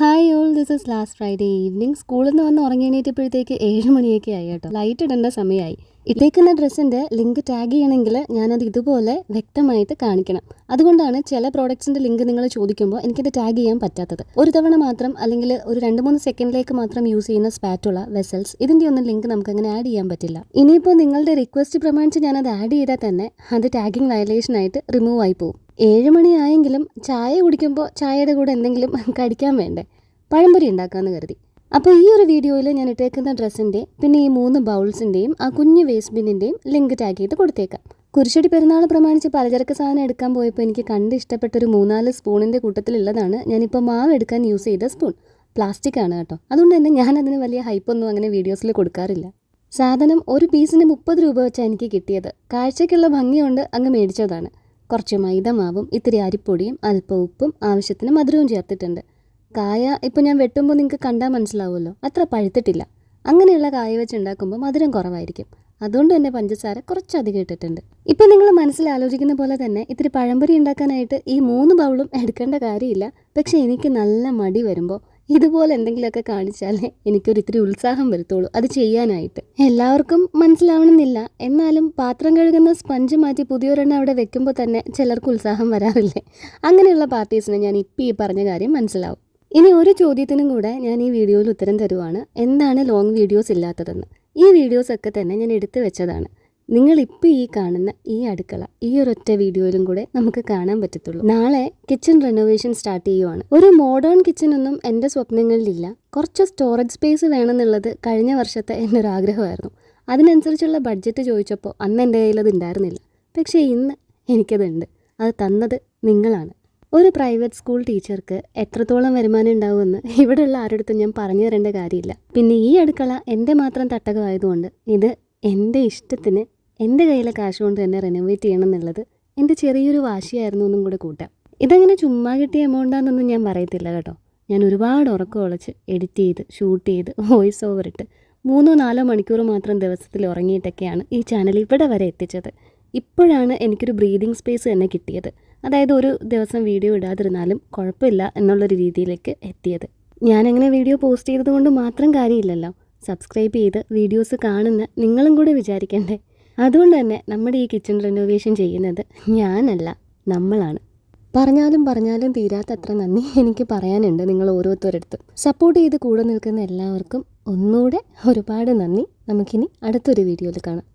Hi all this is last Friday evening സ്കൂളിൽ നിന്ന് വന്ന് ഉറങ്ങിയണീറ്റപ്പോഴത്തേക്ക് ഏഴ് മണിയൊക്കെ ആയി കേട്ടോ. ലൈറ്റ് ഇടേണ്ട സമയമായി. ഇട്ടേക്കുന്ന ഡ്രസ്സിന്റെ ലിങ്ക് ടാഗ് ചെയ്യണമെങ്കിൽ ഞാനത് ഇതുപോലെ വ്യക്തമായിട്ട് കാണിക്കണം. അതുകൊണ്ടാണ് ചില പ്രോഡക്ട്സിന്റെ ലിങ്ക് നിങ്ങൾ ചോദിക്കുമ്പോൾ എനിക്കത് ടാഗ് ചെയ്യാൻ പറ്റാത്തത്. ഒരു തവണ മാത്രം അല്ലെങ്കിൽ ഒരു രണ്ട് മൂന്ന് സെക്കൻഡിലേക്ക് മാത്രം യൂസ് ചെയ്യുന്ന സ്പാറ്റുള്ള വെസൽസ് ഇതിന്റെ ഒന്നും ലിങ്ക് നമുക്ക് അങ്ങനെ ആഡ് ചെയ്യാൻ പറ്റില്ല. ഇനിയിപ്പോൾ നിങ്ങളുടെ റിക്വസ്റ്റ് പ്രമാണിച്ച് ഞാനത് ആഡ് ചെയ്താൽ തന്നെ അത് ടാഗിങ് വയലേഷൻ ആയിട്ട് റിമൂവ് ആയി പോകും ഏഴ് മണിയായെങ്കിലും ചായ കുടിക്കുമ്പോൾ ചായയുടെ കൂടെ എന്തെങ്കിലും കടിക്കാൻ വേണ്ടേ? പഴംപൊരി ഉണ്ടാക്കാമെന്ന് കരുതി. അപ്പോൾ ഈ ഒരു വീഡിയോയിൽ ഞാൻ ഇട്ടേക്കുന്ന ഡ്രസ്സിന്റെ പിന്നെ ഈ മൂന്ന് ബൗൾസിന്റെയും ആ കുഞ്ഞു വേസ്റ്റ് ബിന്നിന്റെയും ലിങ്ക് ടാഗ് ചെയ്ത് കൊടുത്തേക്കാം. കുരിശടി പെരുന്നാൾ പ്രമാണിച്ച് പലചരക്ക് സാധനം എടുക്കാൻ പോയപ്പോൾ എനിക്ക് കണ്ട് ഇഷ്ടപ്പെട്ട ഒരു മൂന്നാൽ സ്പൂണിന്റെ കൂട്ടത്തിലുള്ളതാണ് ഞാനിപ്പോൾ മാവ് എടുക്കാൻ യൂസ് ചെയ്ത സ്പൂൺ. പ്ലാസ്റ്റിക് ആണ് കേട്ടോ. അതുകൊണ്ട് തന്നെ ഞാൻ അതിന് വലിയ ഹൈപ്പൊന്നും അങ്ങനെ വീഡിയോസിൽ കൊടുക്കാറില്ല. സാധനം ഒരു പീസിന് മുപ്പത് രൂപ വെച്ചാണ് എനിക്ക് കിട്ടിയത്. കാഴ്ചയ്ക്കുള്ള ഭംഗിയുണ്ട് അങ്ങ് മേടിച്ചതാണ്. കുറച്ച് മൈദ മാവും ഇത്തിരി അരിപ്പൊടിയും അല്പം ഉപ്പും ആവശ്യത്തിന് മധുരവും ചേർത്തിട്ടുണ്ട്. കായ ഇപ്പോൾ ഞാൻ വെട്ടുമ്പോൾ നിങ്ങൾക്ക് കണ്ടാൽ മനസ്സിലാവുമല്ലോ. അത്ര പഴുത്തിട്ടില്ല. അങ്ങനെയുള്ള കായ വെച്ച് ഉണ്ടാക്കുമ്പോൾ മധുരം കുറവായിരിക്കും. അതുകൊണ്ട് തന്നെ പഞ്ചസാര കുറച്ചധികം ഇട്ടിട്ടുണ്ട്. ഇപ്പം നിങ്ങൾ മനസ്സിൽ ആലോചിക്കുന്ന പോലെ തന്നെ ഇത്തിരി പഴംപൊരി ഉണ്ടാക്കാനായിട്ട് ഈ മൂന്ന് ബൗളും എടുക്കേണ്ട കാര്യമില്ല. പക്ഷേ എനിക്ക് നല്ല മടി വരുമ്പോൾ ഇതുപോലെ എന്തെങ്കിലുമൊക്കെ കാണിച്ചാലേ എനിക്കൊരു ഇത്തിരി ഉത്സാഹം വരുത്തുള്ളൂ. അത് ചെയ്യാനായിട്ട്. എല്ലാവർക്കും മനസ്സിലാവണമെന്നില്ല. എന്നാലും പാത്രം കഴുകുന്ന സ്പഞ്ച് മാറ്റി പുതിയൊരെണ്ണം അവിടെ വെക്കുമ്പോൾ തന്നെ ചിലർക്ക് ഉത്സാഹം വരാറില്ലേ? അങ്ങനെയുള്ള പാർട്ടീസിന് ഞാൻ ഇപ്പം ഈ പറഞ്ഞ കാര്യം മനസ്സിലാവും. ഇനി ഒരു ചോദ്യത്തിനും കൂടെ ഞാൻ ഈ വീഡിയോയിൽ ഉത്തരം തരുവാണ്. എന്താണ് ലോങ് വീഡിയോസ് ഇല്ലാത്തതെന്ന്? ഈ വീഡിയോസൊക്കെ തന്നെ ഞാൻ എടുത്തു വെച്ചതാണ്. നിങ്ങൾ ഇപ്പോൾ ഈ കാണുന്ന ഈ അടുക്കള ഈ ഒരൊറ്റ വീഡിയോയിലും കൂടെ നമുക്ക് കാണാൻ പറ്റത്തുള്ളൂ. നാളെ കിച്ചൺ റെനോവേഷൻ സ്റ്റാർട്ട് ചെയ്യുവാണ്. ഒരു മോഡേൺ കിച്ചൺ ഒന്നും എന്റെ സ്വപ്നങ്ങളിലില്ല. കുറച്ച് സ്റ്റോറേജ് സ്പേസ് വേണമെന്നുള്ളത് കഴിഞ്ഞ വർഷത്തെ എന്റെ ഒരു ആഗ്രഹമായിരുന്നു. അതിനനുസരിച്ചുള്ള ബഡ്ജറ്റ് ചോദിച്ചപ്പോൾ അന്ന് എന്റെ കയ്യിൽ അത് ഉണ്ടായിരുന്നില്ല. പക്ഷേ ഇന്ന് എനിക്കതുണ്ട്. അത് തന്നത് നിങ്ങളാണ്. ഒരു പ്രൈവറ്റ് സ്കൂൾ ടീച്ചർക്ക് എത്രത്തോളം വരുമാനം ഉണ്ടാവുമെന്ന് ഇവിടെയുള്ള ആരുടെടുത്തും ഞാൻ പറഞ്ഞു തരേണ്ട കാര്യമില്ല. പിന്നെ ഈ അടുക്കള എന്റെ മാത്രം തട്ടകമായതുകൊണ്ട് ഇത് എന്റെ ഇഷ്ടത്തിന് എന്റെ കയ്യിലെ കാശ് കൊണ്ട് തന്നെ റെനോവേറ്റ് ചെയ്യണം എന്നുള്ളത് എന്റെ ചെറിയൊരു വാശിയായിരുന്നു എന്നും കൂടെ കൂട്ടാം. ഇതങ്ങനെ ചുമ്മാ കിട്ടിയ എമൗണ്ടാണെന്നൊന്നും ഞാൻ പറയത്തില്ല കേട്ടോ. ഞാൻ ഒരുപാട് ഉറക്കം ഉളച്ച് എഡിറ്റ് ചെയ്ത് ഷൂട്ട് ചെയ്ത് വോയിസ് ഓവർ ഇട്ട് മൂന്നോ നാലോ മണിക്കൂർ മാത്രം ദിവസത്തിൽ ഉറങ്ങിയിട്ടൊക്കെയാണ് ഈ ചാനൽ ഇവിടെ വരെ എത്തിച്ചത്. ഇപ്പോഴാണ് എനിക്കൊരു ബ്രീതിങ് സ്പേസ് തന്നെ കിട്ടിയത്. അതായത് ഒരു ദിവസം വീഡിയോ ഇടാതിരുന്നാലും കുഴപ്പമില്ല എന്നുള്ളൊരു രീതിയിലേക്ക് എത്തിയത്. ഞാനങ്ങനെ വീഡിയോ പോസ്റ്റ് ചെയ്തതുകൊണ്ട് മാത്രം കാര്യമില്ലല്ലോ. സബ്സ്ക്രൈബ് ചെയ്ത് വീഡിയോസ് കാണുന്ന നിങ്ങളും കൂടെ വിചാരിക്കണ്ടേ? അതുകൊണ്ട് തന്നെ നമ്മുടെ ഈ കിച്ചൺ റിനോവേഷൻ ചെയ്യുന്നത് ഞാനല്ല നമ്മളാണ്. പറഞ്ഞാലും പറഞ്ഞാലും തീരാത്തത്ര നന്ദി എനിക്ക് പറയാനുണ്ട് നിങ്ങൾ ഓരോരുത്തരടുത്തും. സപ്പോർട്ട് ചെയ്ത് കൂടെ നിൽക്കുന്ന എല്ലാവർക്കും ഒന്നുകൂടെ ഒരുപാട് നന്ദി. നമുക്കിനി അടുത്തൊരു വീഡിയോയിൽ കാണാം.